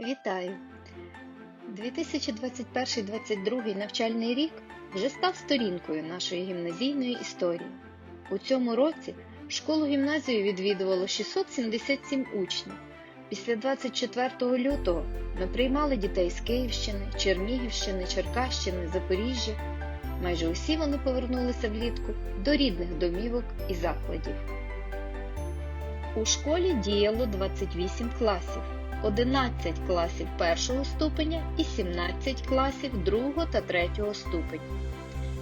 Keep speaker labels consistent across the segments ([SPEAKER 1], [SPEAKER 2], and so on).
[SPEAKER 1] Вітаю! 2021-2022 навчальний рік вже став сторінкою нашої гімназійної історії. У цьому році школу-гімназію відвідувало 677 учнів. Після 24 лютого ми приймали дітей з Київщини, Чернігівщини, Черкащини, Запоріжжя. Майже усі вони повернулися влітку до рідних домівок і закладів. У школі діяло 28 класів. 11 класів першого ступеня і 17 класів другого та третього ступеня.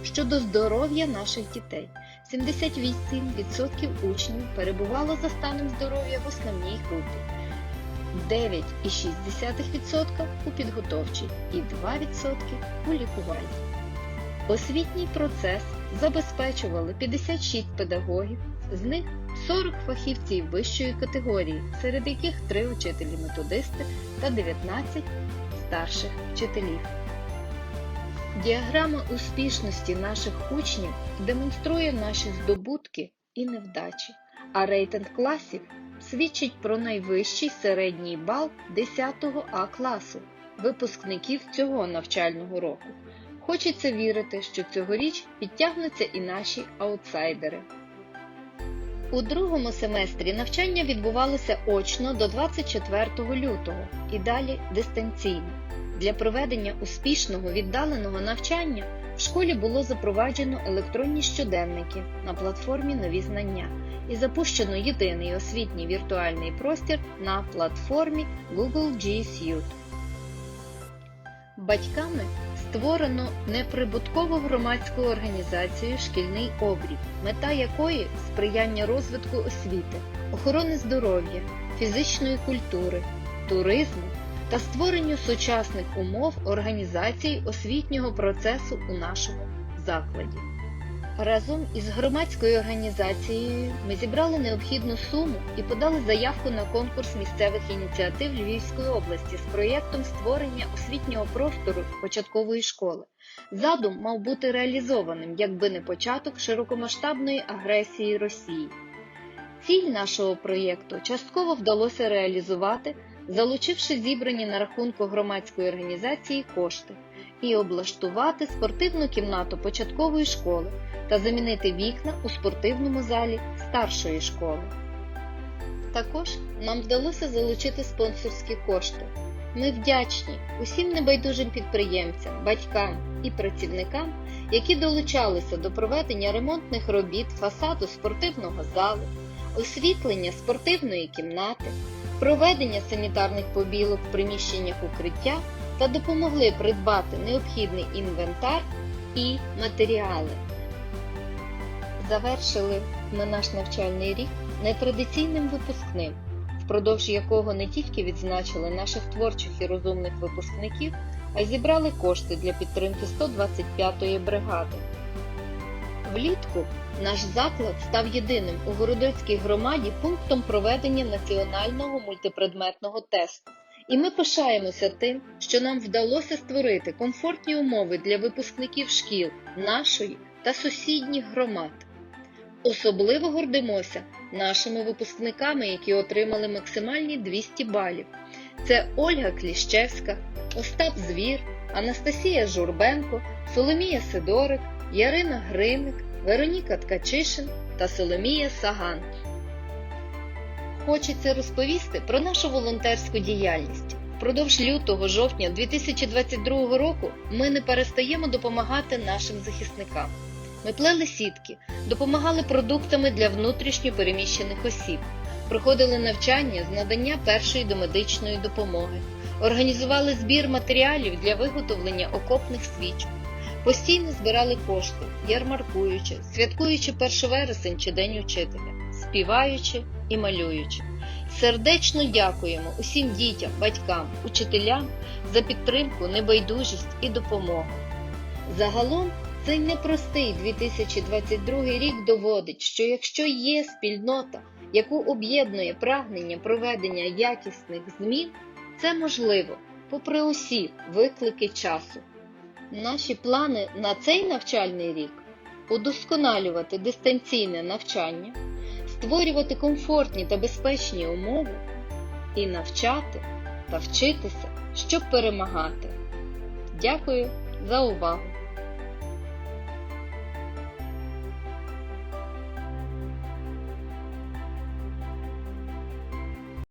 [SPEAKER 1] Щодо здоров'я наших дітей, 78% учнів перебувало за станом здоров'я в основній групі, 9,6% у підготовчій і 2% у лікувальній. Освітній процес забезпечували 56 педагогів, з них 40 фахівців вищої категорії, серед яких 3 учителі-методисти та 19 старших вчителів. Діаграма успішності наших учнів демонструє наші здобутки і невдачі, а рейтинг класів свідчить про найвищий середній бал 10 А класу випускників цього навчального року. Хочеться вірити, що цьогоріч підтягнуться і наші аутсайдери. У другому семестрі навчання відбувалося очно до 24 лютого і далі дистанційно. Для проведення успішного віддаленого навчання в школі було запроваджено електронні щоденники на платформі Нові знання і запущено єдиний освітній віртуальний простір на платформі Google G Suite. Батьками створено неприбуткову громадську організацію Шкільний обрій, мета якої сприяння розвитку освіти, охорони здоров'я, фізичної культури, туризму та створенню сучасних умов організації освітнього процесу у нашому закладі. Разом із громадською організацією ми зібрали необхідну суму і подали заявку на конкурс місцевих ініціатив Львівської області з проєктом створення освітнього простору початкової школи. Задум мав бути реалізованим, якби не початок широкомасштабної агресії Росії. Ціль нашого проєкту частково вдалося реалізувати, залучивши зібрані на рахунку громадської організації кошти і облаштувати спортивну кімнату початкової школи та замінити вікна у спортивному залі старшої школи. Також нам вдалося залучити спонсорські кошти. Ми вдячні усім небайдужим підприємцям, батькам і працівникам, які долучалися до проведення ремонтних робіт фасаду спортивного залу, освітлення спортивної кімнати, проведення санітарних побілок в приміщеннях укриття та допомогли придбати необхідний інвентар і матеріали. Завершили ми наш навчальний рік нетрадиційним випускним, впродовж якого не тільки відзначили наших творчих і розумних випускників, а й зібрали кошти для підтримки 125-ї бригади. Влітку наш заклад став єдиним у Городоцькій громаді пунктом проведення національного мультипредметного тесту. І ми пишаємося тим, що нам вдалося створити комфортні умови для випускників шкіл нашої та сусідніх громад. Особливо гордимося нашими випускниками, які отримали максимальні 200 балів. Це Ольга Кліщевська, Остап Звір, Анастасія Журбенко, Соломія Сидорик, Ярина Гриник, Вероніка Ткачишин та Соломія Саган. Хочеться розповісти про нашу волонтерську діяльність. Впродовж лютого-жовтня 2022 року ми не перестаємо допомагати нашим захисникам. Ми плели сітки, допомагали продуктами для внутрішньо переміщених осіб, проходили навчання з надання першої домедичної допомоги, організували збір матеріалів для виготовлення окопних свічок, постійно збирали кошти, ярмаркуючи, святкуючи 1 вересень чи День учителя, співаючи і малюючи. Сердечно дякуємо усім дітям, батькам, учителям за підтримку, небайдужість і допомогу. Загалом цей непростий 2022 рік доводить, що якщо є спільнота, яку об'єднує прагнення проведення якісних змін, це можливо, попри усі виклики часу. Наші плани на цей навчальний рік удосконалювати дистанційне навчання, створювати комфортні та безпечні умови і навчати та вчитися, щоб перемагати. Дякую за увагу!